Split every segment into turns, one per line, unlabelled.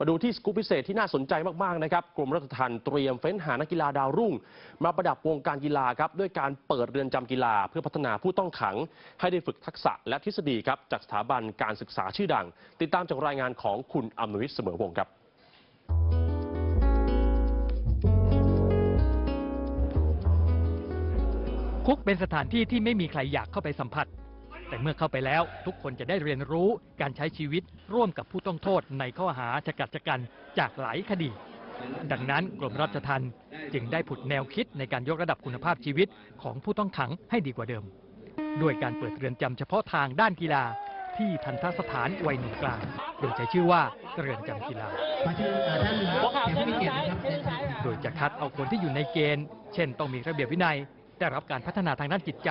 มาดูที่สกู๊ปพิเศษที่น่าสนใจมากๆนะครับกรมราชทัณฑ์เตรียมเฟ้นหานักกีฬาดาวรุ่ง มาประดับวงการกีฬาครับด้วยการเปิดเรือนจำกีฬา เพื่อพัฒนาผู้ต้องขัง ให้ได้ฝึกทักษะและทฤษฎีครับจากสถาบันการศึกษาชื่อดัง ติดตามจากรายงานของคุณอมรวิทย์เสมอวงศ์ครับ
คุกเป็นสถานที่ที่ไม่มีใครอยากเข้าไปสัมผัส แต่เมื่อเข้าไปแล้วทุกคนจะได้เรียนรู้การใช้ชีวิตร่วมกับผู้ต้องโทษในข้อหาชะกัดชะกันจากหลายคดี ดังนั้นกรมราชทัณฑ์จึงได้ผุดแนวคิดในการยกระดับคุณภาพชีวิตของผู้ต้องขังให้ดีกว่าเดิม ด้วยการเปิดเรือนจำเฉพาะทางด้านกีฬาที่ทันทสถานวัยหนุ่มกลาง โดยใช้ชื่อว่าเรือนจำกีฬา โดยจะคัดเอาคนที่อยู่ในเกณฑ์ เช่น ต้องมีระเบียบวินัย ได้รับการพัฒนาทางด้านจิตใจ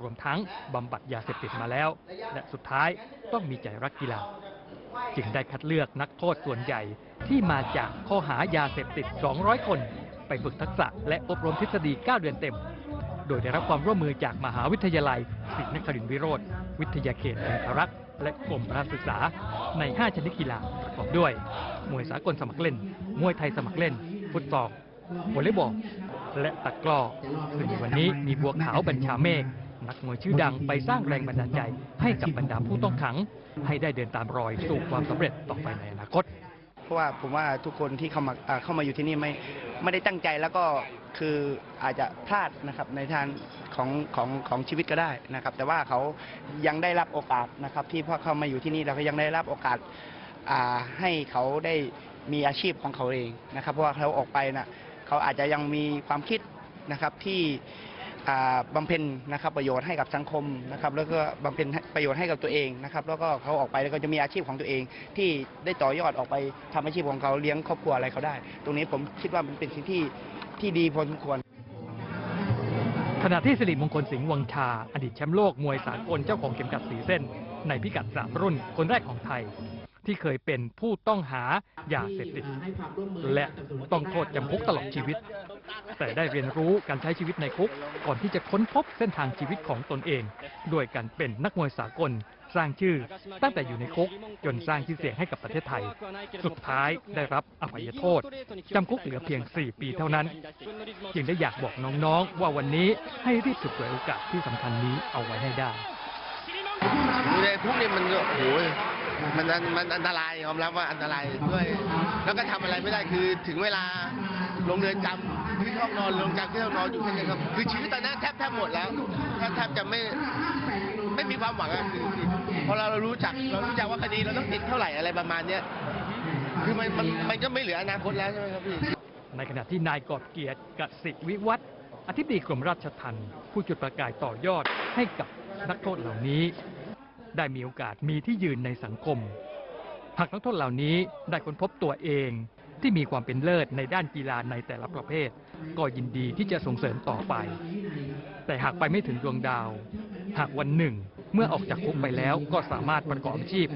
รวมทั้งบำบัดยาเสพติดมาแล้ว และสุดท้ายต้องมีใจรักกีฬา จึงได้คัดเลือกนักโทษส่วนใหญ่ที่มาจากข้อหายาเสพติด 200 คน ไปฝึกทักษะและอบรมทฤษฎี 9 เดือนเต็ม โดยได้รับความร่วมมือจากมหาวิทยาลัยศรีนครินทรวิโรธวิทยาเขตองครักษ์และกรมรศึกษาใน 5 ชนิดกีฬาประกอบด้วย มวยสากลสมัครเล่น มวยไทยสมัครเล่น ฟุตซอลวอลเลย์บอลและตะกร้อซึ่งวันนี้มีบัวขาวบัญชาเมฆ นักมวยชื่อดังไปสร้างแรงบันดาลใจให้กับบรรดาผู้ต้องขัง ให้ได้เดินตามรอยสู่ความสำเร็จต่อไปในอนาคต
เพราะว่าผมว่าทุกคนที่เข้ามาอ่าเข้ามาอยู่ที่นี่ไม่ไม่ได้ตั้งใจแล้วก็คืออาจจะพลาดนะครับในทางของของของชีวิตก็ได้นะครับ แต่ว่าเขายังได้รับโอกาสนะครับ ที่พอเข้ามาอยู่ที่นี่แล้วก็ยังได้รับโอกาสอ่าให้เขาได้มีอาชีพของเขาเองนะครับ เพราะว่าเขาออกไปนะเขาอาจจะยังมีความคิดนะครับที่อ่า บำเพ็ญนะครับประโยชน์ให้กับสังคมนะครับแล้วก็บำเพ็ญประโยชน์ให้กับตัวเองนะครับแล้วก็เขาออกไปแล้วก็จะมีอาชีพของตัวเอง ที่ได้ต่อยอดออกไปทำอาชีพของเขาเลี้ยงครอบครัวอะไรเขาได้ ตรงนี้ผมคิดว่ามันเป็นสิ่งที่ที่ดีพอสมควร
ขณะที่สิริมงคลสิงห์วังชา อดีตแชมป์โลกมวยสากลเจ้าของเข็มขัดสีเส้น ในพิกัดสามรุ่นคนแรกของไทย ที่เคยเป็นผู้ต้องหายาเสพติดและต้องโทษจำคุกตลอดชีวิต แต่ได้เรียนรู้การใช้ชีวิตในคุก ก่อนที่จะค้นพบเส้นทางชีวิตของตนเองด้วยการเป็นนักมวยสากล สร้างชื่อ ตั้งแต่อยู่ในคุก จนสร้างชื่อเสียงให้กับประเทศไทย สุดท้ายได้รับอภัยโทษจำคุกเหลือเพียง 4 ปีเท่านั้นจึงได้อยากบอกน้องๆ ว่าวันนี้ให้รีบฉกฉวยโอกาสที่สำคัญนี้เอาไว้ให้ได้
อยู่ในคุกนี่มันโอ้โหมันอันมันอันตรายยอมรับว่าอันตรายด้วย แล้วก็ทำอะไรไม่ได้คือถึงเวลาลงเรือนจำ ขึ้นห้องนอนลงจำขึ้นห้องนอนอยู่แค่นี้ครับคือชีวิตตอนนั้นแทบแทบหมดแล้วแทบแทบจะไม่ไม่มีความหวังอะคือคือพอเราเรารู้จักเรารู้จักว่าคดีเราต้องติดเท่าไหร่อะไรประมาณเนี้ยคือมันมันมันก็ไม่เหลืออนาคตแล้วใช่ไหมครับพี่
ในขณะที่นายกอบเกียรติกสิวิวัฒน์อธิบดีกรมราชทัณฑ์ผู้จุดประกายต่อยอดให้กับนักโทษเหล่านี้ ได้มีโอกาสมีที่ยืนในสังคม หากนักโทษเหล่านี้ได้ค้นพบตัวเอง ที่มีความเป็นเลิศในด้านกีฬาในแต่ละประเภท ก็ยินดีที่จะส่งเสริมต่อไป แต่หากไปไม่ถึงดวงดาว หากวันหนึ่ง เมื่อออกจากคุกไปแล้วก็สามารถประกอบอาชีพ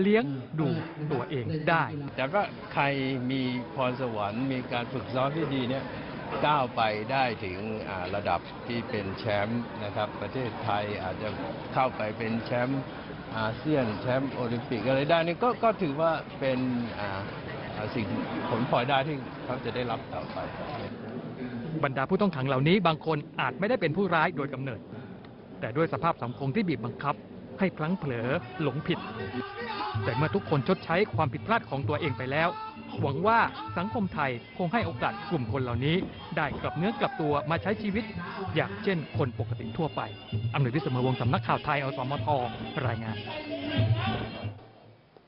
เลี้ยงดูตัวเองได้
แต่ว่าใครมีพรสวรรค์มีการฝึกซ้อมที่ดีเนี่ยก้าวไปได้ถึงระดับที่เป็นแชมป์นะครับ ประเทศไทยอาจจะเข้าไปเป็นแชมป์อาเซียนแชมป์โอลิมปิกอะไรได้นี่ก็ก็ถือว่าเป็น สิ่งผลพลอยได้ที่เขาจะได้รับต่อไป
บรรดาผู้ต้องขังเหล่านี้บางคนอาจไม่ได้เป็นผู้ร้ายโดยกำเนิด แต่ด้วยสภาพสังคมที่บีบบังคับ ให้พลั้งเผลอหลงผิด แต่เมื่อทุกคนชดใช้ความผิดพลาดของตัวเองไปแล้ว หวังว่าสังคมไทยคงให้โอกาสกลุ่มคนเหล่านี้ ได้กลับเนื้อกลับตัวมาใช้ชีวิต อย่างเช่นคนปกติทั่วไปอำนวยวิศมวงศ์สำนักข่าวไทยอสมทรายงาน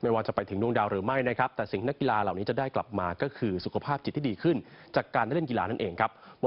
ไม่ว่าจะไปถึงดวงดาวหรือไม่นะครับ แต่สิ่งนักกีฬาเหล่านี้จะได้กลับมาก็คือสุขภาพจิตที่ดีขึ้น จากการได้เล่นกีฬานั่นเองครับ